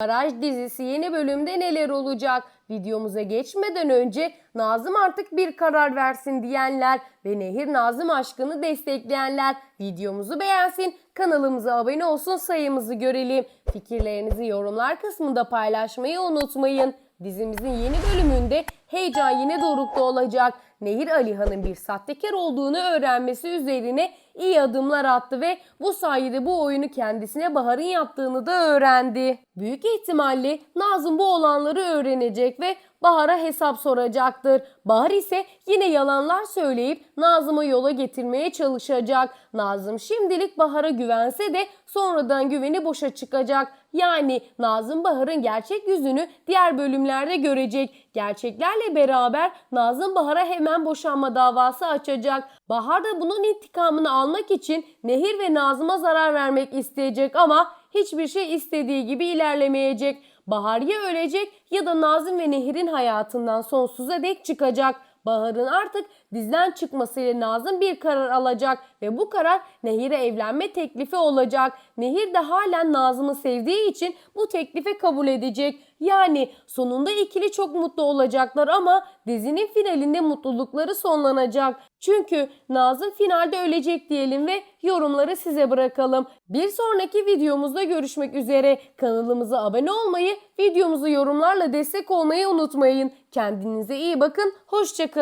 Baraj dizisi yeni bölümde neler olacak? Videomuza geçmeden önce Nazım artık bir karar versin diyenler ve Nehir Nazım aşkını destekleyenler videomuzu beğensin, kanalımıza abone olsun sayımızı görelim. Fikirlerinizi yorumlar kısmında paylaşmayı unutmayın. Dizimizin yeni bölümünde heyecan yine dorukta olacak. Nehir Alihan'ın bir sahtekar olduğunu öğrenmesi üzerine iyi adımlar attı ve bu sayede bu oyunu kendisine Bahar'ın yaptığını da öğrendi. Büyük ihtimalle Nazım bu olanları öğrenecek ve Bahar'a hesap soracaktır. Bahar ise yine yalanlar söyleyip Nazım'ı yola getirmeye çalışacak. Nazım şimdilik Bahar'a güvense de sonradan güveni boşa çıkacak. Yani Nazım Bahar'ın gerçek yüzünü diğer bölümlerde görecek. Gerçeklerle beraber Nazım Bahar'a hemen boşanma davası açacak. Bahar da bunun intikamını almak için Nehir ve Nazım'a zarar vermek isteyecek ama hiçbir şey istediği gibi ilerlemeyecek. Bahar ya ölecek ya da Nazım ve Nehir'in hayatından sonsuza dek çıkacak. Bahar'ın artık dizden çıkmasıyla Nazım bir karar alacak ve bu karar Nehir'e evlenme teklifi olacak. Nehir de halen Nazım'ı sevdiği için bu teklifi kabul edecek. Yani sonunda ikili çok mutlu olacaklar ama dizinin finalinde mutlulukları sonlanacak. Çünkü Nazım finalde ölecek diyelim ve yorumları size bırakalım. Bir sonraki videomuzda görüşmek üzere. Kanalımıza abone olmayı, videomuzu yorumlarla destek olmayı unutmayın. Kendinize iyi bakın, hoşçakalın.